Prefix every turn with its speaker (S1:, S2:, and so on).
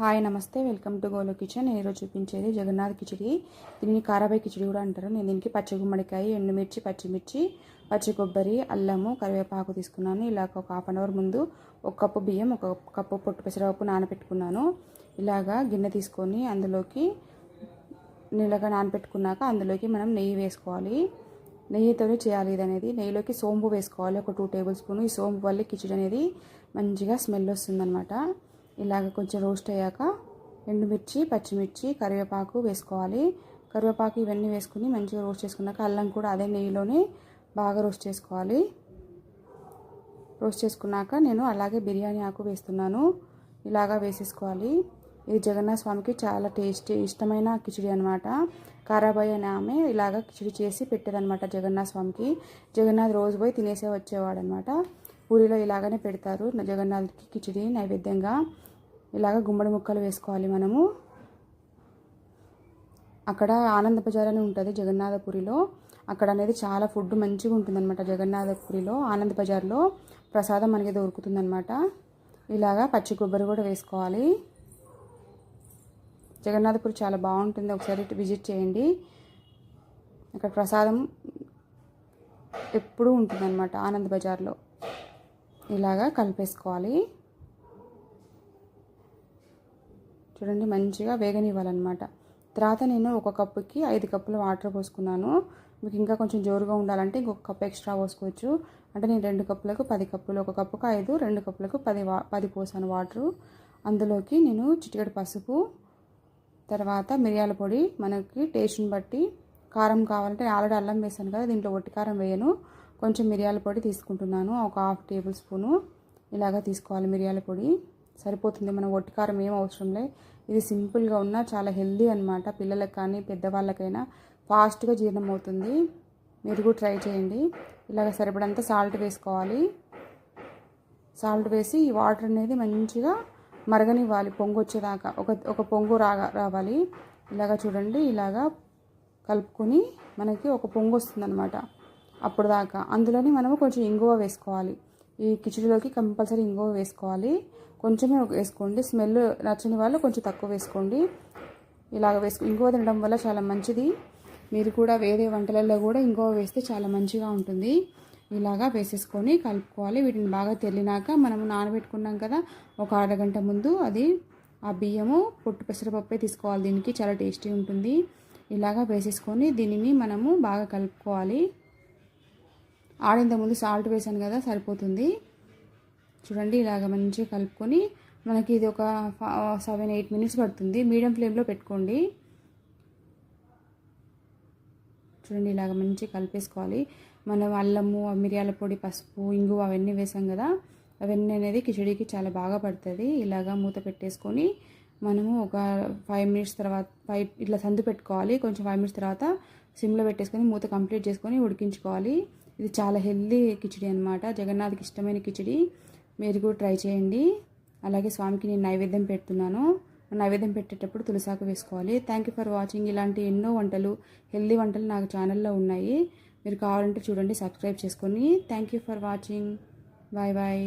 S1: Hi నమస్తే. Welcome to గోలో kitchen. నేను ఈరోజు చూపించేది జగన్నాథ్ కిచిడి. దీనిని కారాబాయి కిచిడి కూడా అంటారు. నేను దీనికి పచ్చి గుమ్మడికాయ ఎండుమిర్చి పచ్చిమిర్చి పచ్చి కొబ్బరి అల్లము కరివేపాకు తీసుకున్నాను. ఇలాగ ఒక హాఫ్ అన్ అవర్ ముందు ఒక కప్పు బియ్యం ఒక కప్పు పొట్టు పెసరపప్పు నానబెట్టుకున్నాను. ఇలాగా గిన్నె తీసుకొని అందులోకి నీళ్ళగా నానబెట్టుకున్నాక అందులోకి మనం నెయ్యి వేసుకోవాలి. నెయ్యితోనే చేయాలి ఇది అనేది నెయ్యిలోకి సోంపు వేసుకోవాలి. ఒక టూ టేబుల్ స్పూన్ ఈ సోంపు వల్ల కిచిడి అనేది మంచిగా స్మెల్ వస్తుందన్నమాట. ఇలాగ కొంచెం రోస్ట్ అయ్యాక ఎండుమిర్చి పచ్చిమిర్చి కరివేపాకు వేసుకోవాలి. కరివేపాకు ఇవన్నీ వేసుకుని మంచిగా రోస్ట్ చేసుకున్నాక అల్లం కూడా అదే నెయ్యిలోనే బాగా రోస్ట్ చేసుకోవాలి. రోస్ట్ చేసుకున్నాక నేను అలాగే బిర్యానీ ఆకు వేస్తున్నాను. ఇలాగా వేసేసుకోవాలి. ఇది జగన్నాథ స్వామికి చాలా టేస్టీ ఇష్టమైన కిచిడి అనమాట కారాబాయి అనే ఆమె ఇలాగ కిచిడి చేసి పెట్టేదనమాట జగన్నాథ స్వామికి. జగన్నాథ్ రోజు పోయి తినేసే వచ్చేవాడు అనమాట పూరిలో ఇలాగనే పెడతారు జగన్నాథ్కి కిచిడి నైవేద్యంగా. ఇలాగ గుమ్మడి ముక్కలు వేసుకోవాలి మనము. అక్కడ ఆనంద బజార్ అని ఉంటుంది జగన్నాథపురిలో. అక్కడ అనేది చాలా ఫుడ్ మంచిగా ఉంటుందన్నమాట జగన్నాథపురిలో ఆనంద్ బజార్లో. ప్రసాదం మనకి దొరుకుతుందన్నమాట. ఇలాగా పచ్చి కొబ్బరి కూడా వేసుకోవాలి. జగన్నాథపురి చాలా బాగుంటుంది. ఒకసారి విజిట్ చేయండి. అక్కడ ప్రసాదం ఎప్పుడూ ఉంటుందన్నమాట ఆనంద్ బజార్లో. ఇలాగా కలిపేసుకోవాలి. చూడండి మంచిగా వేగనివ్వాలన్నమాట. తర్వాత నేను ఒక కప్పుకి ఐదు కప్పులు వాటర్ పోసుకున్నాను. మీకు ఇంకా కొంచెం జోరుగా ఉండాలంటే ఇంకొక కప్పు ఎక్స్ట్రా పోసుకోవచ్చు. అంటే నేను రెండు కప్పులకు పది కప్పులు ఒక కప్పుకు ఐదు రెండు కప్పులకు పది వా పది పోసాను వాటరు. అందులోకి నేను చిటికెడు పసుపు తర్వాత మిరియాల పొడి మనకి టేస్ట్ని బట్టి కారం కావాలంటే ఆల్రెడీ అల్లం వేసాను కదా దీంట్లో ఒట్టి కారం వేయను. కొంచెం మిరియాల పొడి తీసుకుంటున్నాను ఒక హాఫ్ టేబుల్ స్పూను. ఇలాగా తీసుకోవాలి మిరియాల పొడి. సరిపోతుంది. మనం ఒట్టికారం ఏం అవసరం లే. ఇది సింపుల్గా ఉన్నా చాలా హెల్దీ అనమాట పిల్లలకు కానీ పెద్దవాళ్ళకైనా ఫాస్ట్గా జీర్ణం అవుతుంది. మీరు కూడా ట్రై చేయండి. ఇలాగ సరిపడంత సాల్ట్ వేసుకోవాలి. సాల్ట్ వేసి ఈ వాటర్ అనేది మంచిగా మరగనివ్వాలి. పొంగు వచ్చేదాకా ఒక ఒక పొంగు రాగా రావాలి. ఇలాగ చూడండి. ఇలాగా కలుపుకొని మనకి ఒక పొంగు వస్తుందన్నమాట. అప్పుడు దాకా అందులోని మనము కొంచెం ఇంగువ వేసుకోవాలి. ఈ కిచడిలోకి కంపల్సరీ ఇంగువ వేసుకోవాలి. కొంచెమే వేసుకోండి. స్మెల్ నచ్చని వాళ్ళు కొంచెం తక్కువ వేసుకోండి. ఇలాగ వేసుకో ఇంగువ తినడం వల్ల చాలా మంచిది. మీరు కూడా వేరే వంటలలో కూడా ఇంగువ వేస్తే చాలా మంచిగా ఉంటుంది. ఇలాగా వేసేసుకొని కలుపుకోవాలి. వీటిని బాగా తెల్లినాక మనము నానబెట్టుకున్నాం కదా ఒక అరగంట ముందు అది ఆ బియ్యము పొట్టు పెసరపప్పే తీసుకోవాలి. దీనికి చాలా టేస్టీ ఉంటుంది. ఇలాగా వేసేసుకొని దీనిని మనము బాగా కలుపుకోవాలి. ఆడేంత ముందు సాల్ట్ వేసాను కదా సరిపోతుంది. చూడండి ఇలాగ మంచిగా కలుపుకొని మనకి ఇది ఒక సెవెన్ ఎయిట్ మినిట్స్ పడుతుంది. మీడియం ఫ్లేమ్లో పెట్టుకోండి. చూడండి ఇలాగ మంచిగా కలిపేసుకోవాలి. మనం అల్లము మిరియాల పొడి పసుపు ఇంగు అవన్నీ వేసాం కదా అవన్నీ అనేది కిచడీకి చాలా బాగా పడుతుంది. ఇలాగా మూత పెట్టేసుకొని మనము ఒక ఫైవ్ మినిట్స్ తర్వాత ఫైవ్ ఇట్లా సందు పెట్టుకోవాలి. కొంచెం ఫైవ్ మినిట్స్ తర్వాత సిమ్లో పెట్టేసుకొని మూత కంప్లీట్ చేసుకొని ఉడికించుకోవాలి. ఇది చాలా హెల్దీ కిచిడి అనమాట జగన్నాథ్కి ఇష్టమైన కిచిడి. మీరు కూడా ట్రై చేయండి. అలాగే స్వామికి నేను నైవేద్యం పెడుతున్నాను. నైవేద్యం పెట్టేటప్పుడు తులసాకు వేసుకోవాలి. థ్యాంక్ యూ ఫర్ వాచింగ్ ఇలాంటి ఎన్నో వంటలు హెల్దీ వంటలు నాకు ఛానల్లో ఉన్నాయి. మీరు కావాలంటే చూడండి సబ్స్క్రైబ్ చేసుకొని. Thank you for watching bye bye